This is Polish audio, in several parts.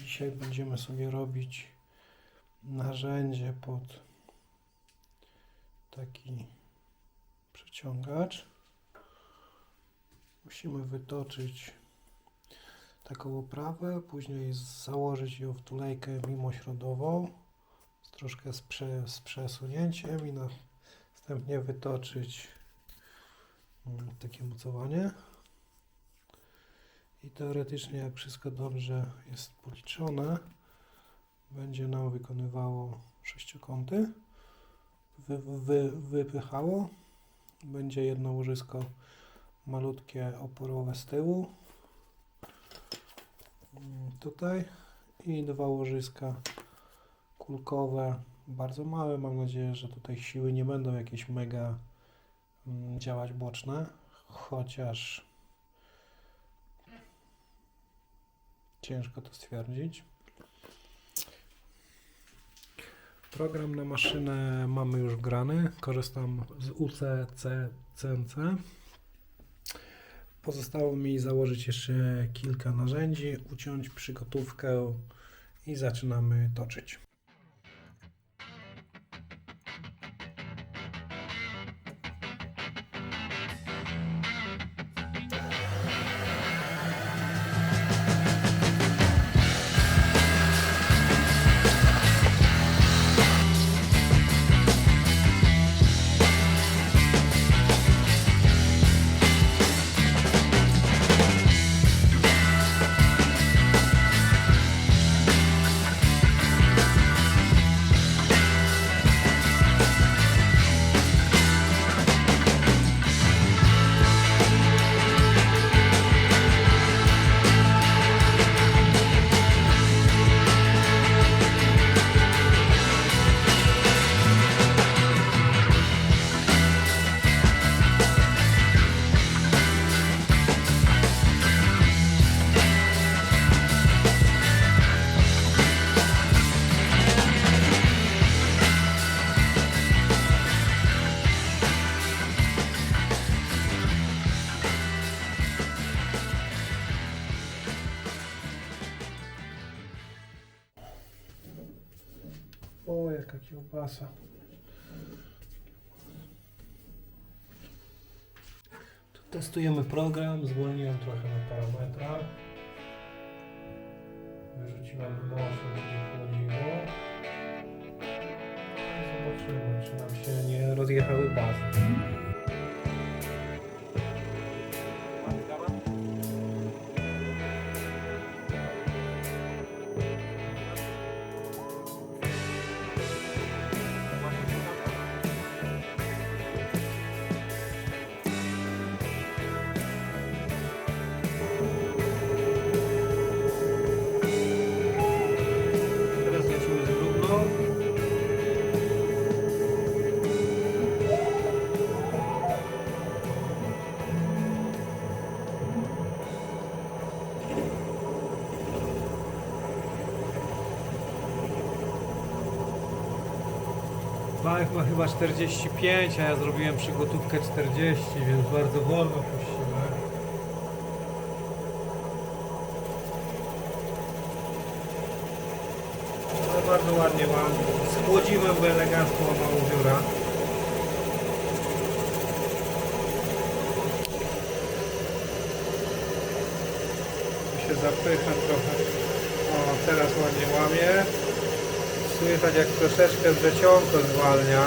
Dzisiaj będziemy sobie robić narzędzie pod taki przeciągacz. Musimy wytoczyć taką oprawę, później założyć ją w tulejkę mimośrodową z troszkę z, prze, z przesunięciem i następnie wytoczyć mm, takie mocowanie. I teoretycznie, jak wszystko dobrze jest policzone, będzie nam wykonywało sześciokąty, wy, wy, wypychało. Będzie jedno łożysko malutkie oporowe z tyłu, Mm, tutaj i dwa łożyska kulkowe, bardzo małe. Mam nadzieję, że tutaj siły nie będą jakieś mega mm, działać boczne, chociaż Ciężko to stwierdzić. Program na maszynę mamy już wgrany. Korzystam z UCC CNC. Pozostało mi założyć jeszcze kilka narzędzi, uciąć przygotówkę i zaczynamy toczyć. Tu testujemy program, zwolniłem trochę na parametrach. Wyrzuciłem mocno, będzie chłodziło. I Zobaczymy, czy nam się nie rozjechały bazy. Bach ma chyba 45, a ja zrobiłem przygotówkę 40, więc bardzo wolno puściłem. Ale bardzo ładnie mam. Schłodziłem go elegancko małą dziura. Tu się zapycha trochę. O, teraz ładnie łamie. Słychać jak troszeczkę wrzecionko zwalnia.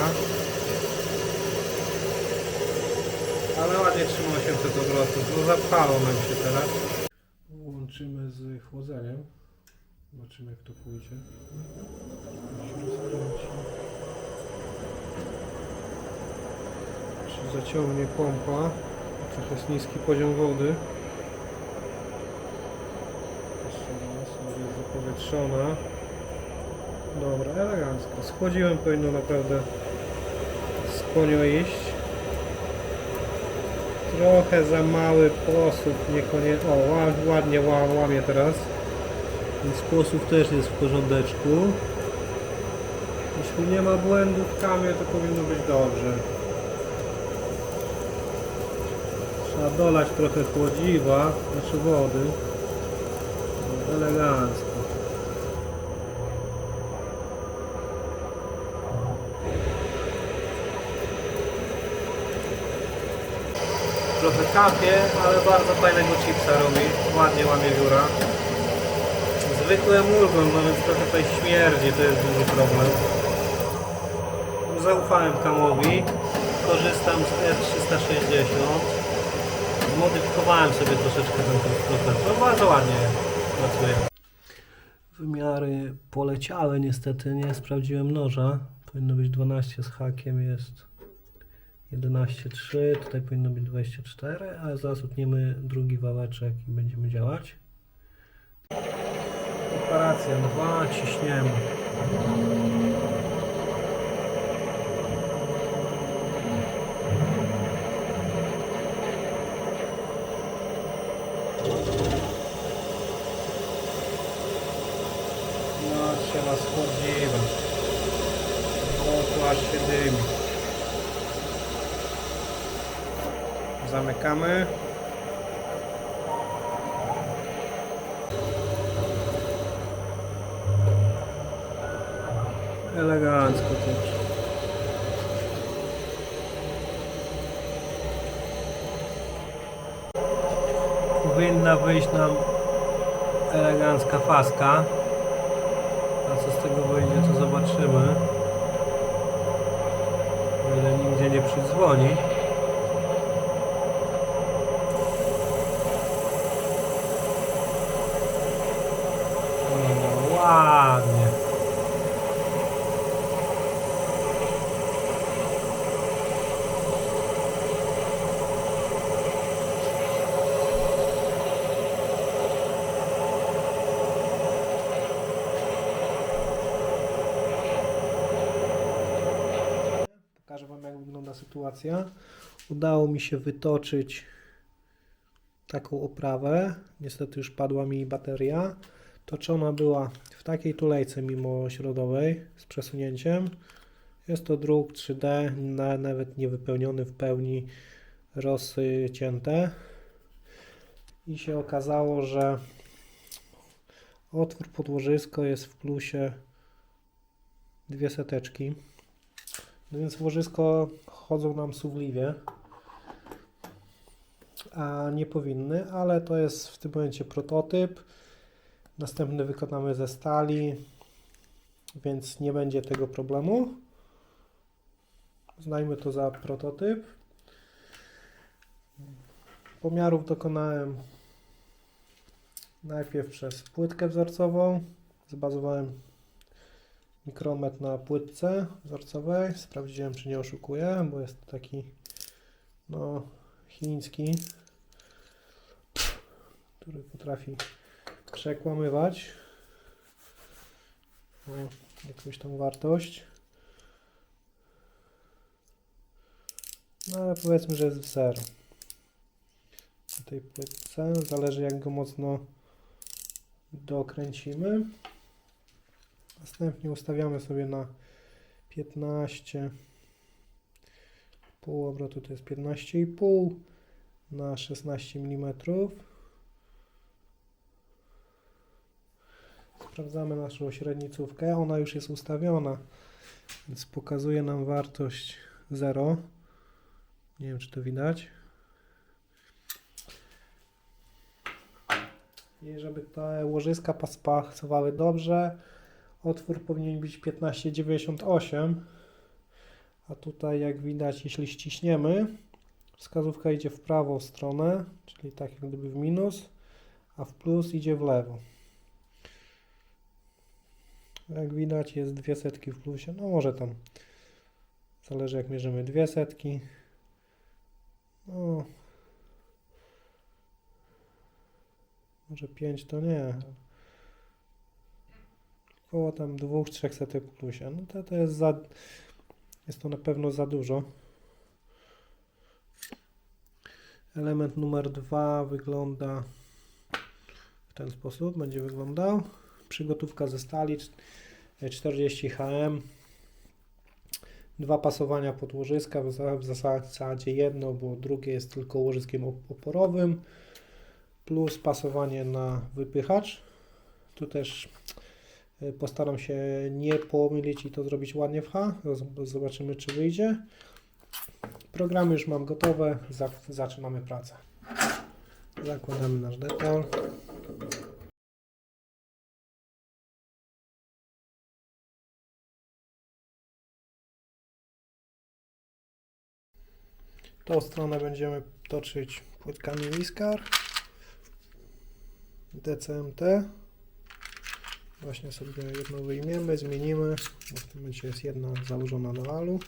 Ale ładnie trzyma 800 obrotów. No zapchało nam się teraz. Łączymy z chłodzeniem. Zobaczymy jak to pójdzie. Się. Czy zaciągnie pompa? Trochę jest niski poziom wody. Jeszcze raz, zapowietrzona. Dobra, elegancko. Schłodziłem, powinno naprawdę spłonio iść. Trochę za mały posób, niekoniecznie. O, ła- ładnie ła- łamie teraz. Ten sposób też jest w porządeczku. Jeśli nie ma błędów w kamie, to powinno być dobrze. Trzeba dolać trochę chłodziwa, znaczy wody. Elegancko. Trochę kapie, ale bardzo fajnego chipsa robi. Ładnie łamie wióra. Zwykłe mulgon, no więc trochę tutaj śmierdzi, to jest duży problem. Zaufałem Kamowi. Korzystam z R360. Zmodyfikowałem sobie troszeczkę ten konstruktor. No bardzo ładnie pracuje. Wymiary poleciały niestety, nie sprawdziłem noża. Powinno być 12 z hakiem, jest 11,3, tutaj powinno być 24, a zaraz utniemy drugi wałeczek i będziemy działać. Operacja 2, ciśniemy. Zamykamy. Elegancko. Powinna wyjść nam elegancka faska. A co z tego wyjdzie, to zobaczymy. O ile nigdzie nie przydzwoni. No, ładnie. Pokażę Wam, jak wygląda sytuacja. Udało mi się wytoczyć taką oprawę. Niestety już padła mi bateria. Toczona była w takiej tulejce mimo środowej z przesunięciem. Jest to druk 3D, na- nawet nie wypełniony w pełni, rosy cięte. I się okazało, że otwór podłożysko jest w plusie dwie seteczki. No więc łożysko chodzą nam suwliwie, a nie powinny, ale to jest w tym momencie prototyp. Następny wykonamy ze stali, więc nie będzie tego problemu. Znajmy to za prototyp. Pomiarów dokonałem najpierw przez płytkę wzorcową. Zbazowałem mikrometr na płytce wzorcowej. Sprawdziłem, czy nie oszukuje, bo jest taki no, chiński, który potrafi przekłamywać o jakąś tam wartość. No ale powiedzmy, że jest w zero. Na tej płytce zależy jak go mocno dokręcimy. Następnie ustawiamy sobie na 15 pół obrotu to jest 15,5 na 16 mm. Sprawdzamy naszą średnicówkę. Ona już jest ustawiona, więc pokazuje nam wartość 0. Nie wiem, czy to widać. I żeby te łożyska pas- pasowały dobrze, Otwór powinien być 15,98, a tutaj jak widać, jeśli ściśniemy, wskazówka idzie w prawą stronę, czyli tak jak gdyby w minus, a w plus idzie w lewo. Jak widać jest dwie setki w plusie, no może tam, zależy jak mierzymy dwie setki. No, może 5 to nie, około tam dwóch, trzech setek w plusie. No to, to jest za, jest to na pewno za dużo. Element numer dwa wygląda w ten sposób, będzie wyglądał. Przygotówka ze stali 40 HM. Dwa pasowania podłożyska, w za- w zasadzie jedno, bo drugie jest tylko łożyskiem op- oporowym, plus pasowanie na wypychacz Tu też postaram się nie pomylić i to zrobić ładnie w H. Zob- Zobaczymy, czy wyjdzie. Programy już mam gotowe. Za- zaczynamy pracę. Zakładamy nasz detal. Tą stronę będziemy toczyć płytkami Whiskar. DCMT. Właśnie sobie jedną wyjmiemy, zmienimy, bo w tym momencie jest jedna założona do alu.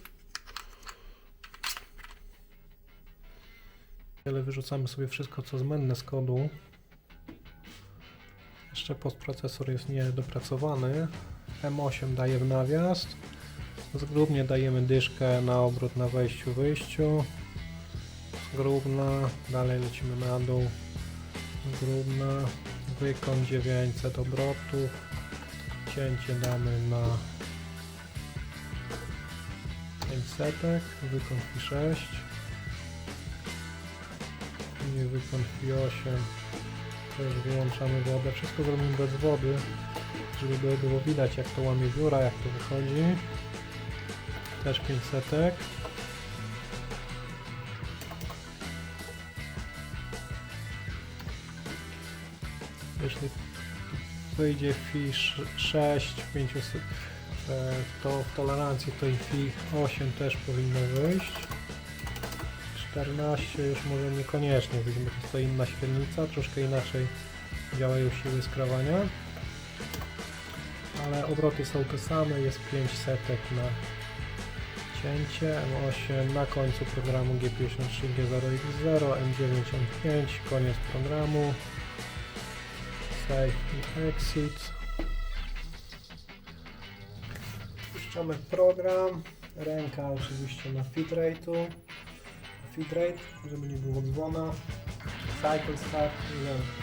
Ale wyrzucamy sobie wszystko, co zbędne z kodu. Jeszcze postprocesor jest niedopracowany. M8 daje w nawias. Zgrubnie dajemy dyszkę na obrót na wejściu, wyjściu. Zgrubna, dalej lecimy na dół. Zgrubna, wykon 900 obrotów. Cięcie damy na 500, wykon Fi6. I wykon Fi8. Też wyłączamy wodę. Wszystko zrobimy bez wody, żeby było widać jak to łamie biura, jak to wychodzi. Też 500. wyjdzie fi 6 w 500, e, to w tolerancji to i fi 8 też powinno wyjść. 14 już może niekoniecznie wyjść, bo to inna średnica, troszkę inaczej działają siły skrawania. Ale obroty są te same, jest 5 setek na cięcie, M8 na końcu programu G53, G0X0, M95, koniec programu. Exit. Puszczamy program. Ręka oczywiście na feedrate'u. Feedrate, żeby nie było dzwona. Cycle start run.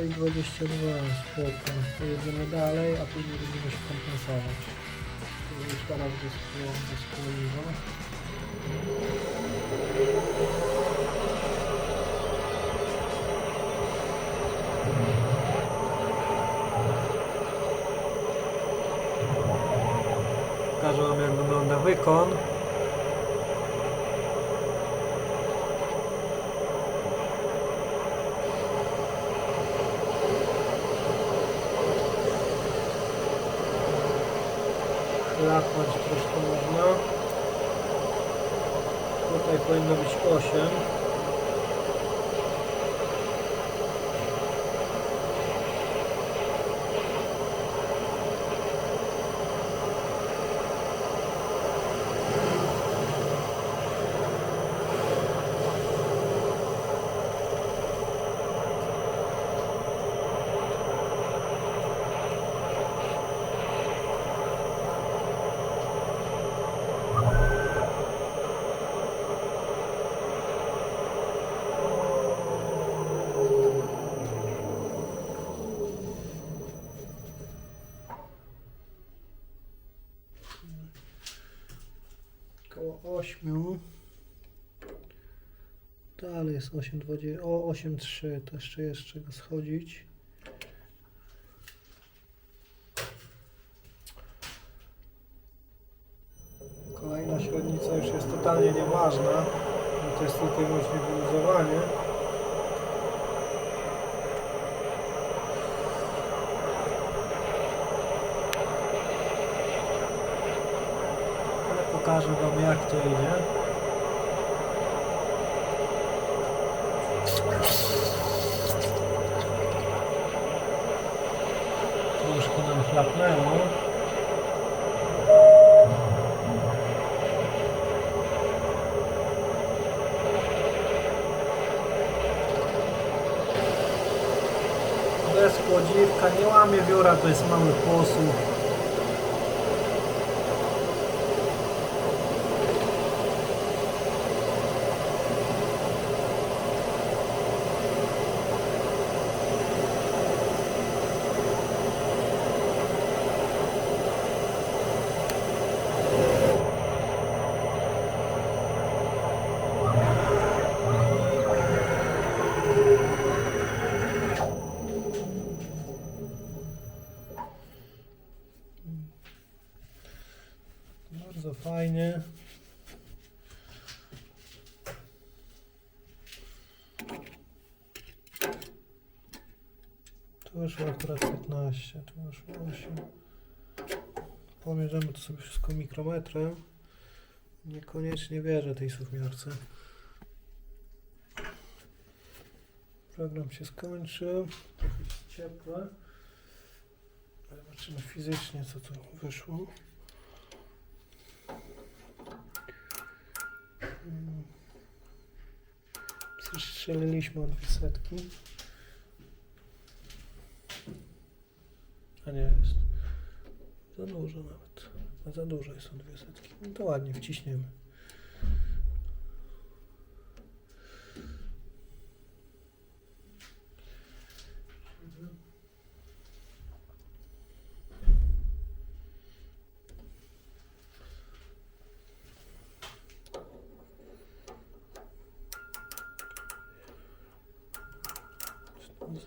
Wyszło 6,22, spoko. Pojedziemy dalej, a później będziemy się kompensować. To Już teraz paliwo. Pokażę wam jak wygląda wykon. Chlapać troszkę można. Tutaj powinno być 8. 8. Dalej jest 8,20. O, 8,3. To jeszcze jest czego schodzić. Chlapnęło. Bez nie łamie biura, to jest mały posłuch. Bardzo fajnie. Tu wyszło akurat 15, tu wyszło 8. Pomierzymy to sobie wszystko mikrometrem. Niekoniecznie wierzę tej suwmiarce. Program się skończył. Trochę jest ciepłe. Zobaczymy fizycznie co tu wyszło. Mm. Strzeliliśmy o dwie setki. A nie jest. Za dużo nawet. A za dużo jest o dwie setki. No to ładnie wciśniemy.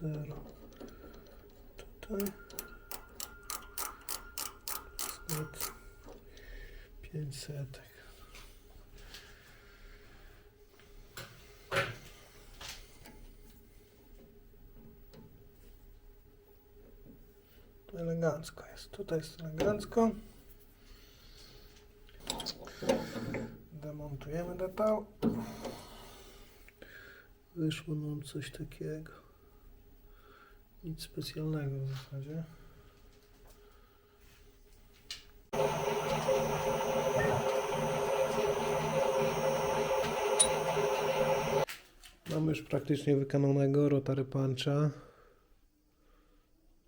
Zero. Tutaj. Nawet pięć setek. Elegancko jest. Tutaj jest elegancko. Demontujemy detał. Wyszło nam coś takiego. Nic specjalnego w zasadzie. Praktycznie wykonanego rotary puncha.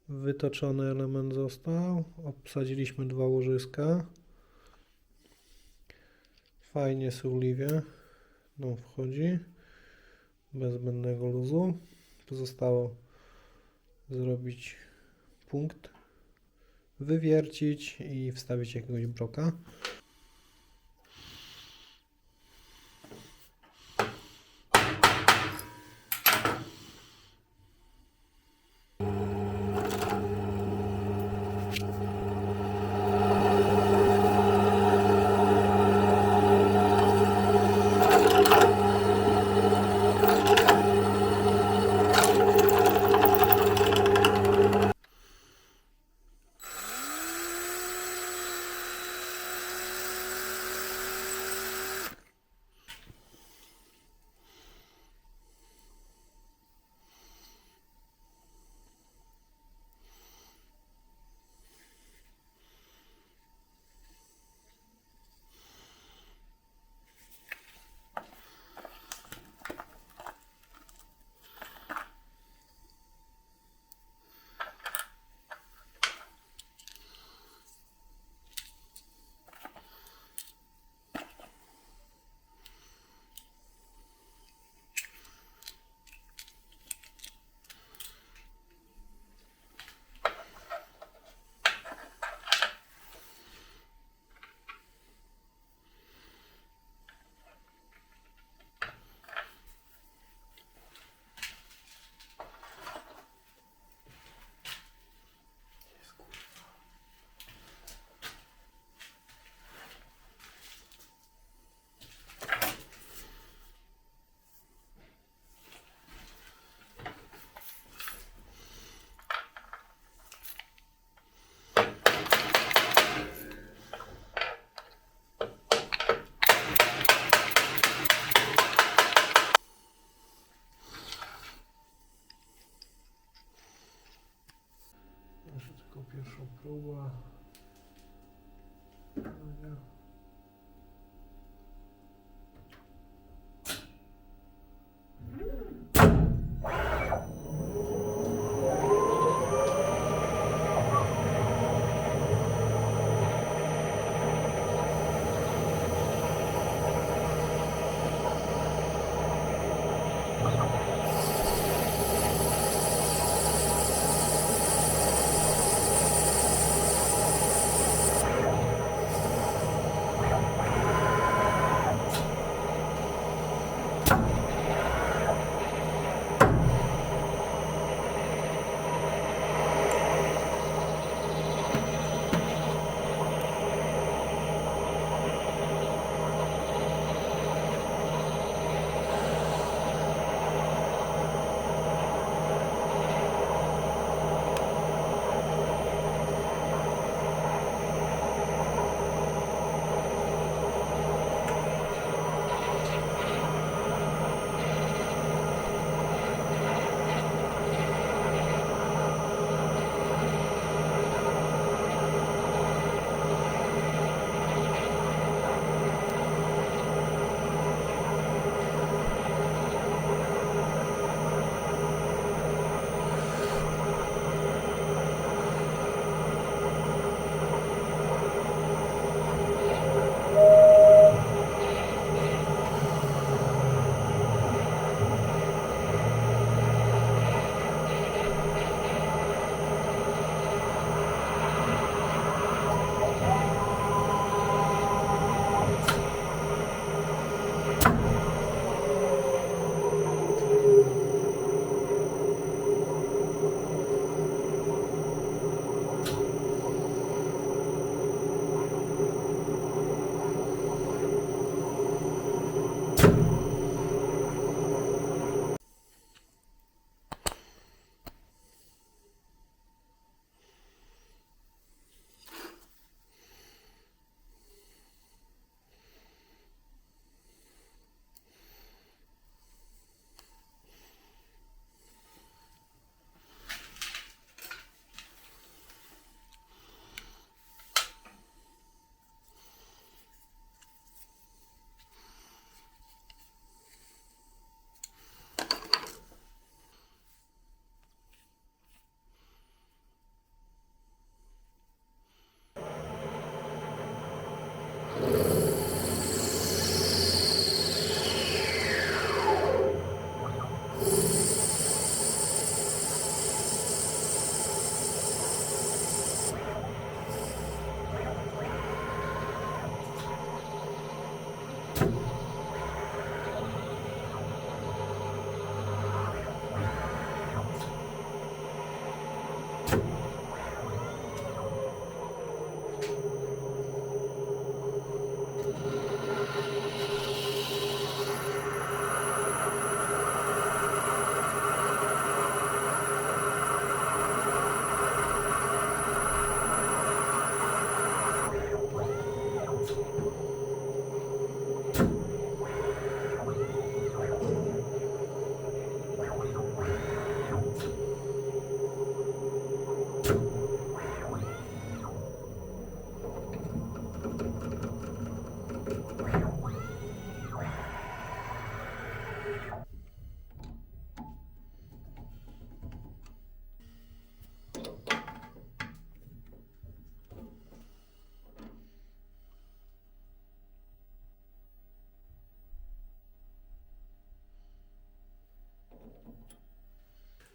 Wytoczony element został. Obsadziliśmy dwa łożyska. Fajnie suliwie nam wchodzi. Bez zbędnego luzu. Pozostało zrobić punkt, wywiercić i wstawić jakiegoś broka.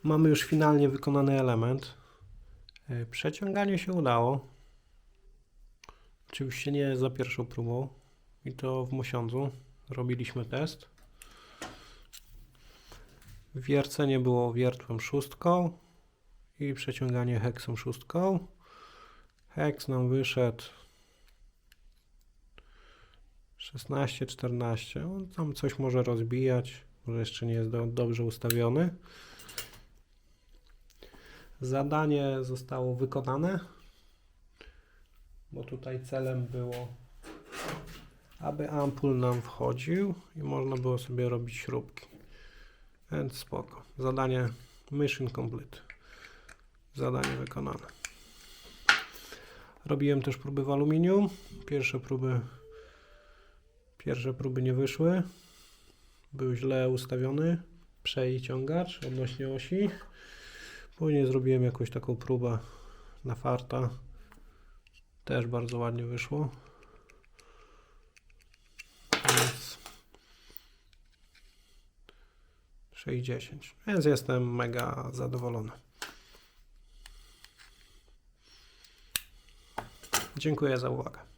Mamy już finalnie wykonany element. E, Przeciąganie się udało. Oczywiście nie za pierwszą próbą. I to w Mosiądzu. Robiliśmy test. Wiercenie było wiertłem szóstką i przeciąganie heksem szóstką. Heks nam wyszedł 16-14. On tam coś może rozbijać, może jeszcze nie jest do, dobrze ustawiony. Zadanie zostało wykonane, bo tutaj celem było, aby ampul nam wchodził i można było sobie robić śrubki. Więc spoko. Zadanie mission complete. Zadanie wykonane. Robiłem też próby w aluminium. Pierwsze próby pierwsze próby nie wyszły. Był źle ustawiony przeciągacz odnośnie osi. Później zrobiłem jakąś taką próbę na farta. Też bardzo ładnie wyszło. Więc 6,10. Więc jestem mega zadowolony. Dziękuję za uwagę.